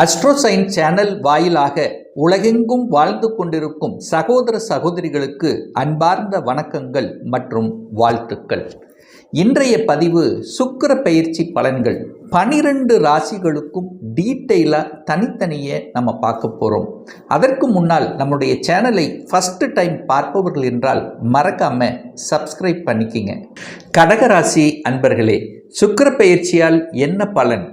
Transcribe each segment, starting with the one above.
அஸ்ட்ரோசைன் channel வாயிலாக உலகெங்கும் வாழ்ந்து கொண்டிருக்கும் சகோதர சகோதரிகளுக்கு அன்பார்ந்த வணக்கங்கள் மற்றும் வாழ்த்துக்கள். இன்றைய பதிவு சுக்கர பயிற்சி பலன்கள். பனிரெண்டு ராசிகளுக்கும் டீட்டெயிலாக தனித்தனியே நம்ம பார்க்க போகிறோம் அதற்கு முன்னால் நம்முடைய சேனலை ஃபஸ்ட்டு டைம் பார்ப்பவர்கள் என்றால் மறக்காமல் சப்ஸ்கிரைப் பண்ணிக்கிங்க. கடகராசி அன்பர்களே சுக்கிர பயிற்சியால் என்ன பலன்?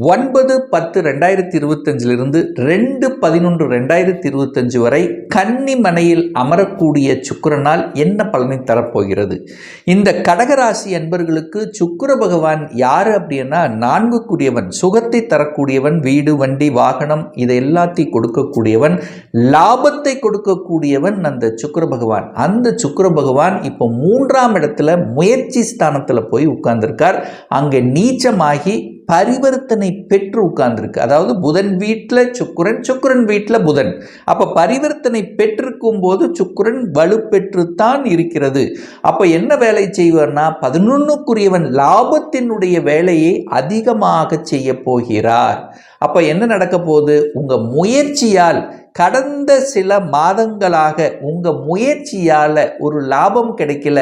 ஒன்பது பத்து ரெண்டாயிரத்தி இருபத்தஞ்சிலிருந்து ரெண்டு பதினொன்று ரெண்டாயிரத்தி இருபத்தஞ்சு வரை கன்னிமனையில் அமரக்கூடிய சுக்கிரனால் என்ன பலனை தரப்போகிறது? இந்த கடகராசி அன்பர்களுக்கு சுக்கர பகவான் யார் அப்படின்னா நான்குக்குரியவன் சுகத்தை தரக்கூடியவன் வீடு வண்டி வாகனம் இதை எல்லாத்தையும் கொடுக்கக்கூடியவன் லாபத்தை கொடுக்கக்கூடியவன் அந்த சுக்கிர பகவான். அந்த சுக்கர பகவான் இப்போ மூன்றாம் இடத்துல முயற்சி ஸ்தானத்தில் போய் உட்கார்ந்திருக்கார். அங்கே நீச்சமாகி பரிவர்த்தனை பெற்று உட்கார்ந்துருக்கு. அதாவது புதன் வீட்டில் சுக்குரன் சுக்குரன் வீட்டில் புதன். அப்போ பரிவர்த்தனை பெற்றிருக்கும் போது சுக்குரன் வலுப்பெற்றுத்தான் இருக்கிறது. அப்போ என்ன வேலை செய்வார்னா பதினொன்றுக்குரியவன் லாபத்தினுடைய வேலையை அதிகமாக செய்ய போகிறார். அப்போ என்ன நடக்க போகுது? உங்கள் முயற்சியால் கடந்த சில மாதங்களாக உங்கள் முயற்சியால் ஒரு லாபம் கிடைக்கல.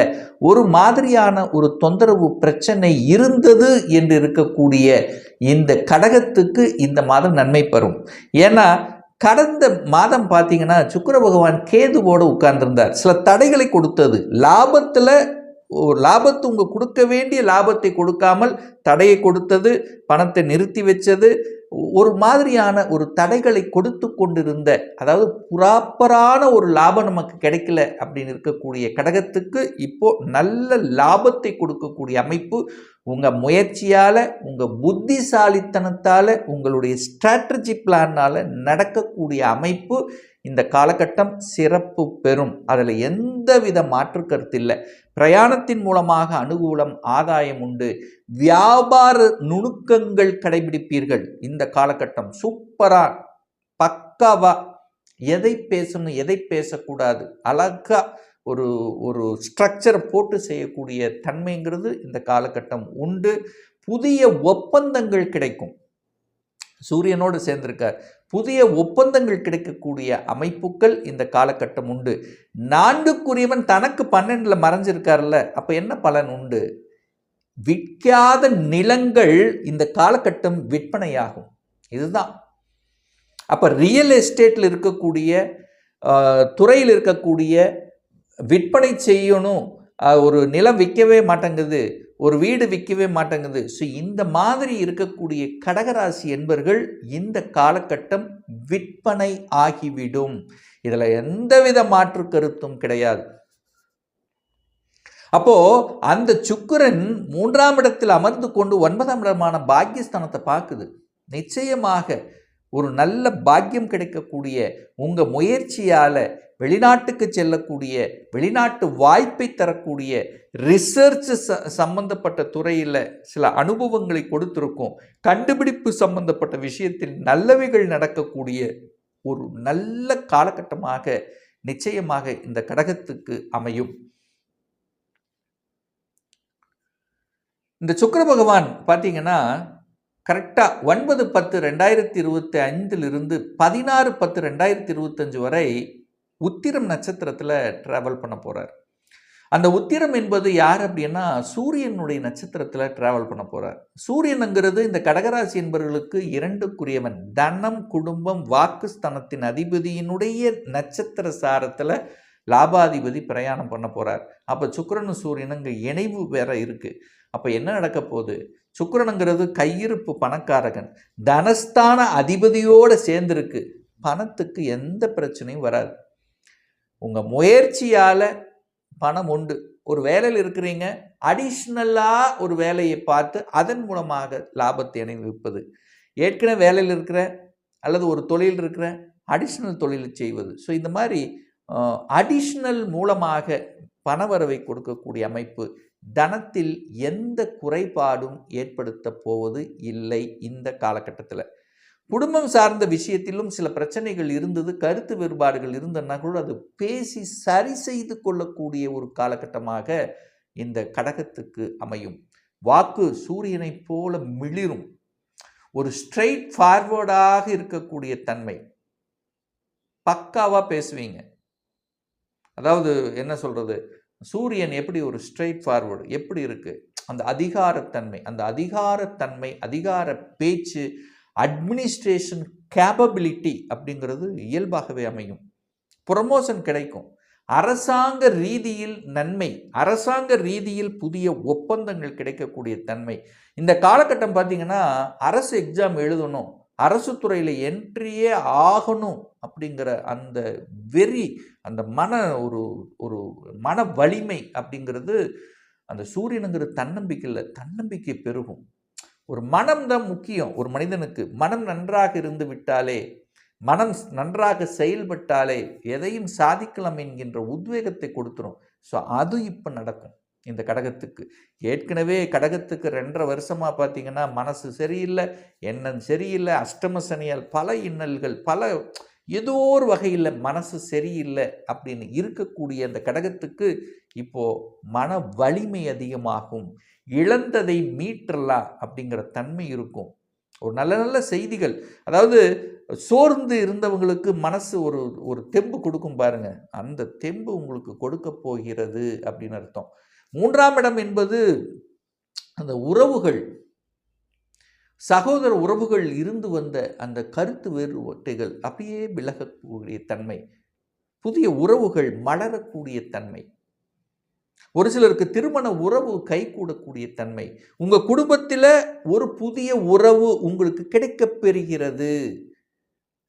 ஒரு மாதிரியான ஒரு தொந்தரவு பிரச்சனை இருந்தது என்று இருக்கக்கூடிய இந்த கடகத்துக்கு இந்த மாதம் நன்மை பெறும். ஏன்னா கடந்த மாதம் பார்த்தீங்கன்னா சுக்கர பகவான் கேதுவோடு உட்கார்ந்திருந்தார். சில தடைகளை கொடுத்தது. லாபத்தில் ஒரு லாபத்தை உங்கள் கொடுக்க வேண்டிய லாபத்தை கொடுக்காமல் தடையை கொடுத்தது பணத்தை நிறுத்தி வச்சது ஒரு மாதிரியான ஒரு தடைகளை கொடுத்து கொண்டிருந்த அதாவது ப்ராப்பரான ஒரு லாபம் நமக்கு கிடைக்கல அப்படின்னு இருக்கக்கூடிய கடகத்துக்கு இப்போ நல்ல லாபத்தை கொடுக்கக்கூடிய அமைப்பு உங்கள் முயற்சியால் உங்கள் புத்திசாலித்தனத்தால் உங்களுடைய ஸ்ட்ராட்டஜி பிளானால் நடக்கக்கூடிய அமைப்பு இந்த காலகட்டம் சிறப்பு பெறும். அதில் எந்தவித மாற்று கருத்து இல்லை. பிரயாணத்தின் மூலமாக அனுகூலம் ஆதாயம் உண்டு. வியாபார நுணுக்கங்கள் கடைபிடிப்பீர்கள். இந்த காலகட்டம் சூப்பரா பக்காவா எதை பேசணும் எதை பேசக்கூடாது அழகா ஒரு ஒரு ஸ்ட்ரக்சர் போட்டு செய்யக்கூடிய தன்மைங்கிறது இந்த காலகட்டம். உண்டு புதிய ஒப்பந்தங்கள் கிடைக்கும். சூரியனோடு சேர்ந்திருக்கார். புதிய ஒப்பந்தங்கள் கிடைக்கக்கூடிய அமைப்புகள் இந்த காலகட்டம் உண்டு. நான்குக்குரியவன் தனக்கு பன்னெண்டில் மறைஞ்சிருக்கார்ல அப்போ என்ன பலன் உண்டு? விற்காத நிலங்கள் இந்த காலகட்டம் விற்பனையாகும். இதுதான். அப்போ ரியல் எஸ்டேட்டில் இருக்கக்கூடிய துறையில் இருக்கக்கூடிய விற்பனை செய்யணும். ஒரு நிலம் விற்கவே மாட்டேங்குது ஒரு வீடு விற்கவே மாட்டேங்குது. ஸோ இந்த மாதிரி இருக்கக்கூடிய கடகராசி என்பர்கள் இந்த காலகட்டம் விற்பனை ஆகிவிடும். இதில் எந்தவித மாற்று கருத்தும் கிடையாது. அப்போது அந்த சுக்கரன் மூன்றாம் இடத்தில் அமர்ந்து கொண்டு ஒன்பதாம் இடமான பாக்கியஸ்தானத்தை பார்க்குது. நிச்சயமாக ஒரு நல்ல பாக்கியம் கிடைக்கக்கூடிய உங்கள் முயற்சியால் வெளிநாட்டுக்கு செல்லக்கூடிய வெளிநாட்டு வாய்ப்பை தரக்கூடிய ரிசர்ச் ச சம்பந்தப்பட்ட துறையில் சில அனுபவங்களை கொடுத்துருக்கும். கண்டுபிடிப்பு சம்பந்தப்பட்ட விஷயத்தில் நல்லவைகள் நடக்கக்கூடிய ஒரு நல்ல காலகட்டமாக நிச்சயமாக இந்த கடகத்துக்கு அமையும். இந்த சுக்கர பகவான் பார்த்தீங்கன்னா கரெக்டாக ஒன்பது பத்து ரெண்டாயிரத்தி இருபத்தி ஐந்திலிருந்து பதினாறு பத்து ரெண்டாயிரத்தி இருபத்தஞ்சு வரை உத்திரம் நட்சத்திரத்தில் ட்ராவல் பண்ண போகிறார் அந்த உத்திரம் என்பது யார் அப்படின்னா சூரியனுடைய நட்சத்திரத்தில் ட்ராவல் பண்ண போகிறார் சூரியனுங்கிறது இந்த கடகராசி என்பவர்களுக்கு இரண்டுக்குரியவன். தனம் குடும்பம் வாக்குஸ்தனத்தின் அதிபதியினுடைய நட்சத்திர சாரத்தில் லாபாதிபதி பிரயாணம் பண்ண போகிறார் அப்போ சுக்கரனும் சூரியனுங்க இணைவு வேற இருக்குது அப்போ என்ன நடக்க போகுது? சுக்கரனுங்கிறது கையிருப்பு பணக்காரகன். தனஸ்தான அதிபதியோடு சேர்ந்துருக்கு. பணத்துக்கு எந்த பிரச்சனையும் வராது. உங்கள் முயற்சியால் பணம் உண்டு. ஒரு வேலையில் இருக்கிறீங்க. அடிஷ்னலாக ஒரு வேலையை பார்த்து அதன் மூலமாக லாபத்தை அணிவிப்பது. ஏற்கனவே வேலையில் இருக்கிற அல்லது ஒரு தொழில் இருக்கிற அடிஷ்னல் தொழில் செய்வது. ஸோ இந்த மாதிரி அடிஷ்னல் மூலமாக பணவரவை கொடுக்கக்கூடிய அமைப்பு தனத்தில் எந்த குறைபாடும் ஏற்படுத்த போவது இல்லை இந்த காலகட்டத்தில். குடும்பம் சார்ந்த விஷயத்திலும் சில பிரச்சனைகள் இருந்தது கருத்து வேறுபாடுகள் இருந்ததுன்னா கூட அது பேசி சரி செய்து கொள்ளக்கூடிய ஒரு காலகட்டமாக இந்த கடகத்துக்கு அமையும். வாக்கு சூரியனைப் போல மிளிரும். ஒரு ஸ்ட்ரெயிட் ஃபார்வர்டாக இருக்கக்கூடிய தன்மை. பக்காவாக பேசுவீங்க. அதாவது என்ன சொல்கிறது சூரியன் எப்படி ஒரு ஸ்ட்ரெயிட் ஃபார்வர்டு எப்படி இருக்குது அந்த அதிகாரத்தன்மை அந்த அதிகாரத்தன்மை அதிகார பேச்சு அட்மினிஸ்ட்ரேஷன் கேப்பபிலிட்டி அப்படிங்கிறது இயல்பாகவே அமையும். ப்ரொமோஷன் கிடைக்கும். அரசாங்க ரீதியில் நன்மை அரசாங்க ரீதியில் புதிய ஒப்பந்தங்கள் கிடைக்கக்கூடிய தன்மை. இந்த காலகட்டம் பார்த்திங்கன்னா அரசு எக்ஸாம் எழுதணும். அரசு துறையில் என்ட்ரியே ஆகணும் அப்படிங்கிற அந்த வெறி அந்த மன ஒரு ஒரு மன வலிமை அப்படிங்கிறது அந்த சூரியனுங்கிற தன்னம்பிக்கையில் தன்னம்பிக்கை பெருகும். ஒரு மனம் தான் முக்கியம். ஒரு மனிதனுக்கு மனம் நன்றாக இருந்து விட்டாலே மனம் நன்றாக செயல்பட்டாலே எதையும் சாதிக்கலாம் என்கின்ற உத்வேகத்தை கொடுத்துரும். ஸோ அது இப்போ நடக்கும். இந்த கடகத்துக்கு. ஏற்கனவே கடகத்துக்கு ரெண்டரை வருஷமாக பார்த்தீங்கன்னா மனசு சரியில்லை எண்ணம் சரியில்லை அஷ்டம சனியால் பல இன்னல்கள் பல ஏதோ ஒரு வகையில் மனசு சரியில்லை அப்படின்னு இருக்கக்கூடிய அந்த கடகத்துக்கு இப்போது மன வலிமை அதிகமாகும். இழந்ததை மீட்டலாம் அப்படிங்கிற தன்மை இருக்கும். ஒரு நல்ல நல்ல செய்திகள். அதாவது சோர்ந்து இருந்தவங்களுக்கு மனசு ஒரு ஒரு தெம்பு கொடுக்கும் பாருங்க. அந்த தெம்பு உங்களுக்கு கொடுக்க போகிறது அப்படின்னு அர்த்தம். மூன்றாம் இடம் என்பது அந்த உறவுகள் சகோதர உறவுகள் இருந்து வந்த அந்த கருத்து வேறுபாட்டுகள் அப்படியே விலகக்கூடிய தன்மை புதிய உறவுகள் மலரக்கூடிய தன்மை ஒரு சிலருக்கு திருமண உறவு கைகூடக்கூடிய தன்மை உங்கள் குடும்பத்தில் ஒரு புதிய உறவு உங்களுக்கு கிடைக்கப் பெறுகிறது.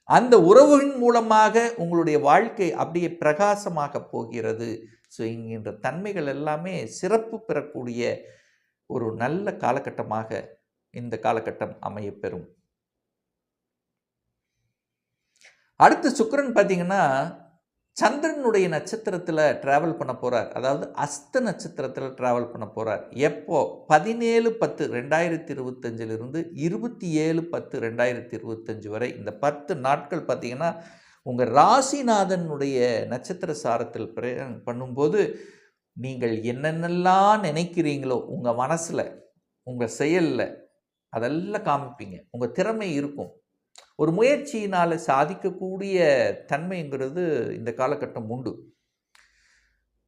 அந்த உறவின் மூலமாக உங்களுடைய வாழ்க்கை அப்படியே பிரகாசமாக போகிறது. ஸோ என்கின்ற தன்மைகள் எல்லாமே சிறப்பு பெறக்கூடிய ஒரு நல்ல காலகட்டமாக இந்த காலகட்டம் அமையப்பெறும். அடுத்து சுக்கரன் பார்த்தீங்கன்னா சந்திரனுடைய நட்சத்திரத்தில் ட்ராவல் பண்ண போகிறார் அதாவது அஸ்த நட்சத்திரத்தில் ட்ராவல் பண்ண போகிறார் எப்போ? பதினேழு பத்து ரெண்டாயிரத்தி இருபத்தஞ்சிலிருந்து இருபத்தி ஏழு பத்து ரெண்டாயிரத்தி இருபத்தஞ்சு வரை. இந்த பத்து நாட்கள் பார்த்தீங்கன்னா உங்கள் ராசிநாதனுடைய நட்சத்திர சாரத்தில் பிரயாணம் பண்ணும்போது நீங்கள் என்னென்னலாம் நினைக்கிறீங்களோ உங்கள் மனசில் உங்கள் செயலில் அதெல்லாம் காமிப்பீங்க. உங்கள் திறமை இருக்கும். ஒரு முயற்சியினால் சாதிக்கக்கூடிய தன்மைங்கிறது இந்த காலகட்டம் உண்டு.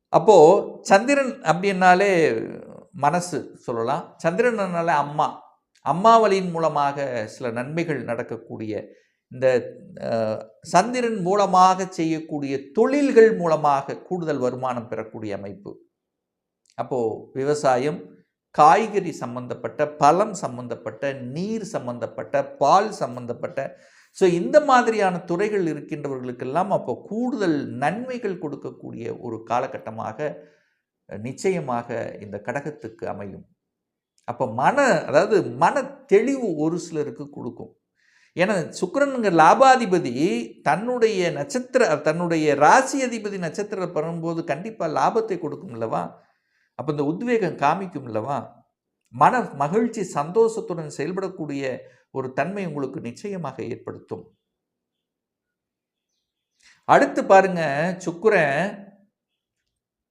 அப்போது சந்திரன் அப்படின்னாலே மனசு சொல்லலாம். சந்திரனால அம்மா அம்மா. வழியின் மூலமாக சில நன்மைகள் நடக்கக்கூடிய இந்த சந்திரன் மூலமாக செய்யக்கூடிய தொழில்கள் மூலமாக கூடுதல் வருமானம் பெறக்கூடிய அமைப்பு. அப்போது விவசாயம் காய்கறி சம்பந்தப்பட்ட பழம் சம்பந்தப்பட்ட நீர் சம்பந்தப்பட்ட பால் சம்பந்தப்பட்ட ஸோ இந்த மாதிரியான துறைகள் இருக்கின்றவர்களுக்கெல்லாம் அப்போ கூடுதல் நன்மைகள் கொடுக்கக்கூடிய ஒரு காலகட்டமாக நிச்சயமாக இந்த கடகத்துக்கு அமையும். அப்போ மன அதாவது மன தெளிவு ஒரு சிலருக்கு கொடுக்கும். ஏன்னா சுக்கிரனுங்க லாபாதிபதி தன்னுடைய நட்சத்திர தன்னுடைய ராசி அதிபதி நட்சத்திரம் பண்ணும்போது கண்டிப்பாக லாபத்தை கொடுக்கும் அல்லவா? அப்போ இந்த உத்வேகம் காமிக்கும் இல்லவா மன மகிழ்ச்சி சந்தோஷத்துடன் செயல்படக்கூடிய ஒரு தன்மை உங்களுக்கு நிச்சயமாக ஏற்படுத்தும். அடுத்து பாருங்க சுக்கரன்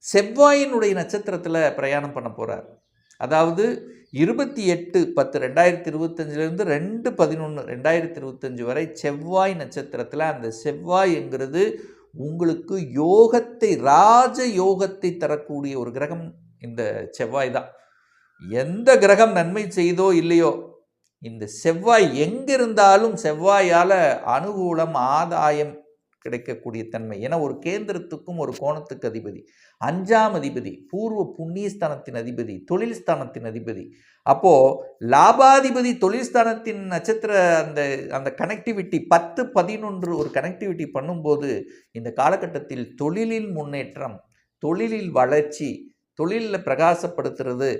செவ்வாயினுடைய நட்சத்திரத்தில் பிரயாணம் பண்ண போகிறார் அதாவது இருபத்தி எட்டு பத்து ரெண்டாயிரத்தி இருபத்தஞ்சிலேருந்து ரெண்டு பதினொன்று ரெண்டாயிரத்தி இருபத்தஞ்சு வரை செவ்வாய் நட்சத்திரத்தில் அந்த செவ்வாய் என்கிறது உங்களுக்கு யோகத்தை ராஜ யோகத்தை தரக்கூடிய ஒரு கிரகம் இந்த செவ்வாய் தான். எந்த கிரகம் நன்மை செய்தோ இல்லையோ இந்த செவ்வாய் எங்கிருந்தாலும் செவ்வாயால் அனுகூலம் ஆதாயம் கிடைக்கக்கூடிய தன்மை. ஏன்னா ஒரு கேந்திரத்துக்கும் ஒரு கோணத்துக்கு அதிபதி. அஞ்சாம் அதிபதி பூர்வ புண்ணியஸ்தானத்தின் அதிபதி தொழில் ஸ்தானத்தின் அதிபதி. அப்போ லாபாதிபதி தொழில் ஸ்தானத்தின் நட்சத்திர அந்த அந்த கனெக்டிவிட்டி பத்து பதினொன்று ஒரு கனெக்டிவிட்டி பண்ணும்போது இந்த காலகட்டத்தில் தொழிலில் முன்னேற்றம் தொழிலில் வளர்ச்சி தொழிலில் பிரகாசப்படுத்துறது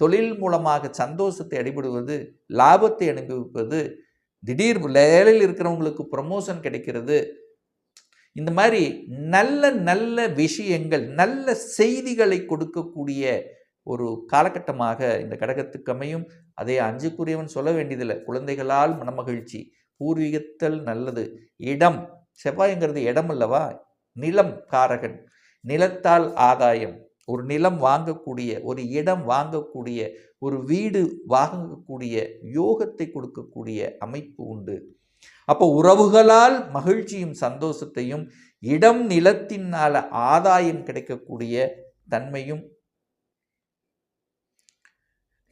தொழில் மூலமாக சந்தோஷத்தை அடிபடுவது லாபத்தை அனுபவிப்பது திடீர் வேலையில் இருக்கிறவங்களுக்கு ப்ரமோஷன் கிடைக்கிறது இந்த மாதிரி நல்ல நல்ல விஷயங்கள் நல்ல செய்திகளை கொடுக்கக்கூடிய ஒரு காலகட்டமாக இந்த கடகத்துக்கு அமையும். அதே அஞ்சுக்குரியவன் சொல்ல வேண்டியதில்லை. குழந்தைகளால் மனமகிழ்ச்சி பூர்வீகத்தல் நல்லது. இடம் செவ்வாய்ங்கிறது இடம் அல்லவா? நிலம் காரகன். நிலத்தால் ஆதாயம். ஒரு நிலம் வாங்கக்கூடிய ஒரு இடம் வாங்கக்கூடிய ஒரு வீடு வாங்கக்கூடிய யோகத்தை கொடுக்கக்கூடிய அமைப்பு உண்டு. அப்போ உறவுகளால் மகிழ்ச்சியும் சந்தோஷத்தையும் இடம் நிலத்தினால ஆதாயம் கிடைக்கக்கூடிய தன்மையும்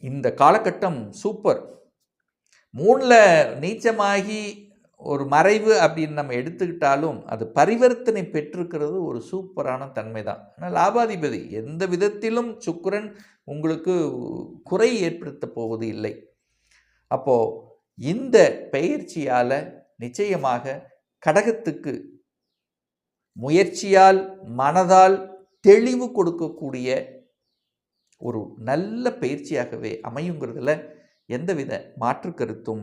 இந்த காலகட்டம் சூப்பர் மூணில் நீச்சமாகி ஒரு மறைவு அப்படின்னு நம்ம எடுத்துக்கிட்டாலும் அது பரிவர்த்தனை பெற்றிருக்கிறது ஒரு சூப்பரான தன்மை தான் ஆனால் லாபாதிபதி எந்த விதத்திலும் சுக்கரன் உங்களுக்கு குறை ஏற்படுத்த போவது இல்லை. அப்போது இந்த பயிற்சியால் நிச்சயமாக கடகத்துக்கு முயற்சியால் மனதால் தெளிவு கொடுக்கக்கூடிய ஒரு நல்ல பயிற்சியாகவே அமையுங்கிறதுல எந்தவித மாற்று கருத்தும்